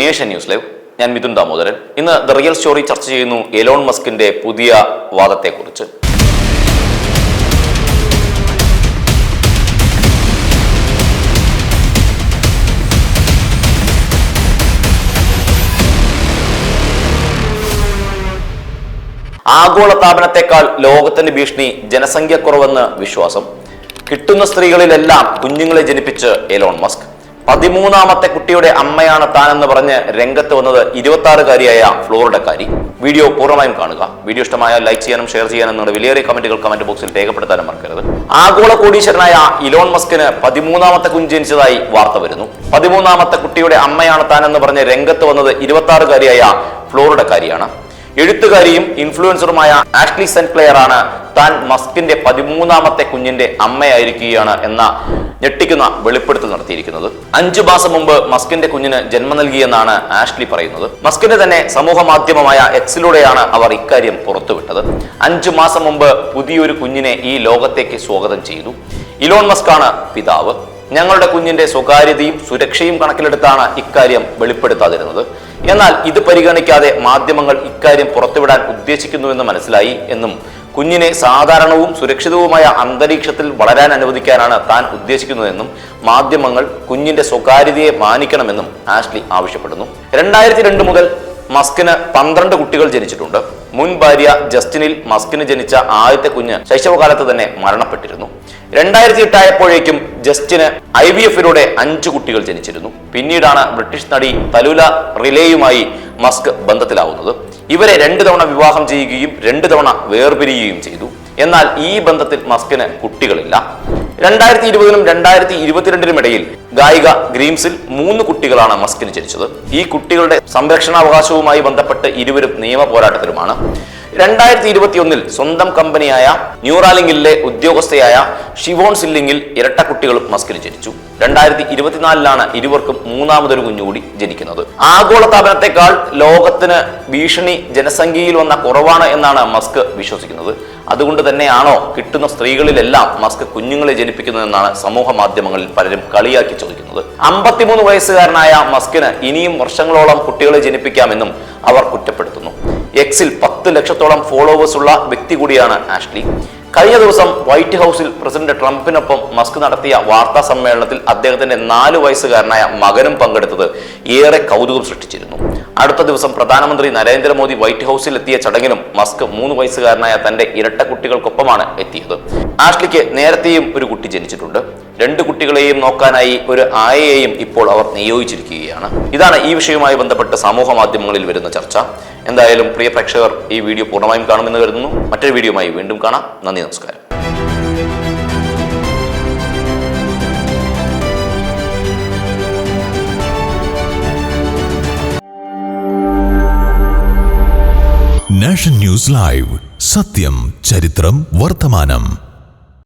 Nation news live. ഞാൻ മിഥുൻ ദാമോദരൻ. ഇന്ന് the real story ചർച്ച ചെയ്യുന്നു എലോൺ മസ്കിന്റെ പുതിയ വാദത്തെക്കുറിച്ച്. ആഗോളതാപനത്തെക്കാൾ ലോകത്തിന്റെ ഭീഷണി ജനസംഖ്യക്കുറവെന്ന് വിശ്വാസം. കിട്ടുന്ന സ്ത്രീകളിലെല്ലാം കുഞ്ഞുങ്ങളെ ജനിപ്പിച്ച് എലോൺ മസ്ക്. പതിമൂന്നാമത്തെ കുട്ടിയുടെ അമ്മയാണ് താനെന്ന് പറഞ്ഞ് രംഗത്ത് വന്നത് ഇരുപത്തി ആറുകാരിയായ ഫ്ലോറിഡക്കാരി. വീഡിയോ പൂർണമായും കാണുക. വീഡിയോ ഇഷ്ടമായ ലൈക്ക് ചെയ്യാനും ഷെയർ ചെയ്യാനും നിങ്ങളുടെ വിലയേറിയ കമന്റുകൾ കമന്റ് ബോക്സിൽ രേഖപ്പെടുത്താനും മറക്കരുത്. ആഗോള കോടീശ്വരനായ ഇലോൺ മസ്കിന് പതിമൂന്നാമത്തെ കുഞ്ഞ് ജനിച്ചതായി വാർത്ത വരുന്നു. പതിമൂന്നാമത്തെ കുട്ടിയുടെ അമ്മയാണ് താനെന്ന് പറഞ്ഞ് രംഗത്ത് വന്നത് ഇരുപത്തി ആറുകാരിയായ ഫ്ലോറിഡക്കാരിയാണ്. എഴുത്തുകാരിയും ഇൻഫ്ലുവൻസറുമായ ആഷ്ലി സെൻക്ലെയർ ആണ് താൻ മസ്കിന്റെ പതിമൂന്നാമത്തെ കുഞ്ഞിന്റെ അമ്മയായിരിക്കുകയാണ് എന്ന ഞെട്ടിക്കുന്ന വെളിപ്പെടുത്തൽ നടത്തിയിരിക്കുന്നത്. അഞ്ചു മാസം മുമ്പ് മസ്കിന്റെ കുഞ്ഞിന് ജന്മം നൽകിയെന്നാണ് ആഷ്ലി പറയുന്നത്. മസ്കിന്റെ തന്നെ സമൂഹ മാധ്യമമായ എക്സിലൂടെയാണ് അവർ ഇക്കാര്യം പുറത്തുവിട്ടത്. അഞ്ചു മാസം മുമ്പ് പുതിയൊരു കുഞ്ഞിനെ ഈ ലോകത്തേക്ക് സ്വാഗതം ചെയ്തു. ഇലോൺ മസ്കാണ് പിതാവ്. ഞങ്ങളുടെ കുഞ്ഞിന്റെ സ്വകാര്യതയും സുരക്ഷയും കണക്കിലെടുത്താണ് ഇക്കാര്യം വെളിപ്പെടുത്താതിരുന്നത്. എന്നാൽ ഇത് പരിഗണിക്കാതെ മാധ്യമങ്ങൾ ഇക്കാര്യം പുറത്തുവിടാൻ ഉദ്ദേശിക്കുന്നുവെന്ന് മനസ്സിലായി എന്നും കുഞ്ഞിനെ സാധാരണവും സുരക്ഷിതവുമായ അന്തരീക്ഷത്തിൽ വളരാൻ അനുവദിക്കാനാണ് താൻ ഉദ്ദേശിക്കുന്നതെന്നും മാധ്യമങ്ങൾ കുഞ്ഞിന്റെ സ്വകാര്യതയെ മാനിക്കണമെന്നും ആഷ്ലി ആവശ്യപ്പെടുന്നു. രണ്ടായിരത്തി രണ്ട് മുതൽ മസ്കിന് പന്ത്രണ്ട് കുട്ടികൾ ജനിച്ചിട്ടുണ്ട്. മുൻ ഭാര്യ ജസ്റ്റിനിൽ മസ്കിന് ജനിച്ച ആദ്യത്തെ കുഞ്ഞ് ശൈശവകാലത്ത് തന്നെ മരണപ്പെട്ടിരുന്നു. രണ്ടായിരത്തി എട്ടായപ്പോഴേക്കും ജസ്റ്റിന് ഐ വി എഫിലൂടെ അഞ്ചു കുട്ടികൾ ജനിച്ചിരുന്നു. പിന്നീടാണ് ബ്രിട്ടീഷ് നടി തലുല റിലേയുമായി മസ്ക് ബന്ധത്തിലാവുന്നത്. ഇവരെ രണ്ടു തവണ വിവാഹം ചെയ്യുകയും രണ്ടു തവണ വേർപിരിയുകയും ചെയ്തു. എന്നാൽ ഈ ബന്ധത്തിൽ മസ്കിന് കുട്ടികളില്ല. രണ്ടായിരത്തി ഇരുപതിനും രണ്ടായിരത്തി ഇരുപത്തിരണ്ടിനും ഇടയിൽ ഗായിക ഗ്രീംസിൽ മൂന്ന് കുട്ടികളാണ് മസ്കിന് ജനിച്ചത്. ഈ കുട്ടികളുടെ സംരക്ഷണാവകാശവുമായി ബന്ധപ്പെട്ട് ഇരുവരും നിയമ പോരാട്ടത്തിലുമാണ്. രണ്ടായിരത്തി ഇരുപത്തി ഒന്നിൽ സ്വന്തം കമ്പനിയായ ന്യൂറാലിംഗിലെ ഉദ്യോഗസ്ഥയായ ഷിവോൺ സില്ലിംഗിൽ ഇരട്ട കുട്ടികളും മസ്കിന് ജനിച്ചു. രണ്ടായിരത്തി ഇരുപത്തിനാലിലാണ് ഇരുവർക്കും മൂന്നാമതൊരു കുഞ്ഞുകൂടി ജനിക്കുന്നത്. ആഗോളതാപനത്തെക്കാൾ ലോകത്തിന് ഭീഷണി ജനസംഖ്യയിൽ വന്ന കുറവാണ് എന്നാണ് മസ്ക് വിശ്വസിക്കുന്നത്. അതുകൊണ്ട് തന്നെയാണോ കിട്ടുന്ന സ്ത്രീകളിലെല്ലാം മസ്ക് കുഞ്ഞുങ്ങളെ ജനിപ്പിക്കുന്നതെന്നാണ് സമൂഹ മാധ്യമങ്ങളിൽ പലരും കളിയാക്കി ചോദിക്കുന്നത്. അമ്പത്തിമൂന്ന് വയസ്സുകാരനായ മസ്കിന് ഇനിയും വർഷങ്ങളോളം കുട്ടികളെ ജനിപ്പിക്കാമെന്നും അവർ കുറ്റപ്പെടുത്തുന്നു. എക്സിൽ പത്ത് ലക്ഷത്തോളം ഫോളോവേഴ്സ് ഉള്ള വ്യക്തി കൂടിയാണ് ആഷ്ലി. കഴിഞ്ഞ ദിവസം വൈറ്റ് ഹൗസിൽ പ്രസിഡന്റ് ട്രംപിനൊപ്പം മസ്ക് നടത്തിയ വാർത്താ സമ്മേളനത്തിൽ അദ്ദേഹത്തിന്റെ നാല് വയസ്സുകാരനായ മകനും പങ്കെടുത്തത് ഏറെ കൗതുകം സൃഷ്ടിച്ചിരുന്നു. അടുത്ത ദിവസം പ്രധാനമന്ത്രി നരേന്ദ്രമോദി വൈറ്റ് ഹൗസിൽ എത്തിയ ചടങ്ങിലും മസ്ക് മൂന്ന് വയസ്സുകാരനായ തന്റെ ഇരട്ട കുട്ടികൾക്കൊപ്പമാണ് എത്തിയത്. ആഷ്ലിക്ക് നേരത്തെയും ഒരു കുട്ടി ജനിച്ചിട്ടുണ്ട്. രണ്ട് കുട്ടികളെയും നോക്കാനായി ഒരു ആയയെയും ഇപ്പോൾ അവർ നിയോഗിച്ചിരിക്കുകയാണ്. ഇതാണ് ഈ വിഷയവുമായി ബന്ധപ്പെട്ട് സമൂഹ മാധ്യമങ്ങളിൽ വരുന്ന ചർച്ച. എന്തായാലും പ്രിയ പ്രേക്ഷകർ ഈ വീഡിയോ പൂർണമായും കാണുമെന്ന് കരുതുന്നു. മറ്റൊരു വീഡിയോയുമായി വീണ്ടും കാണാം. നന്ദി നമസ്കാരം. Nation news live. സത്യം ചരിത്രം വർത്തമാനം.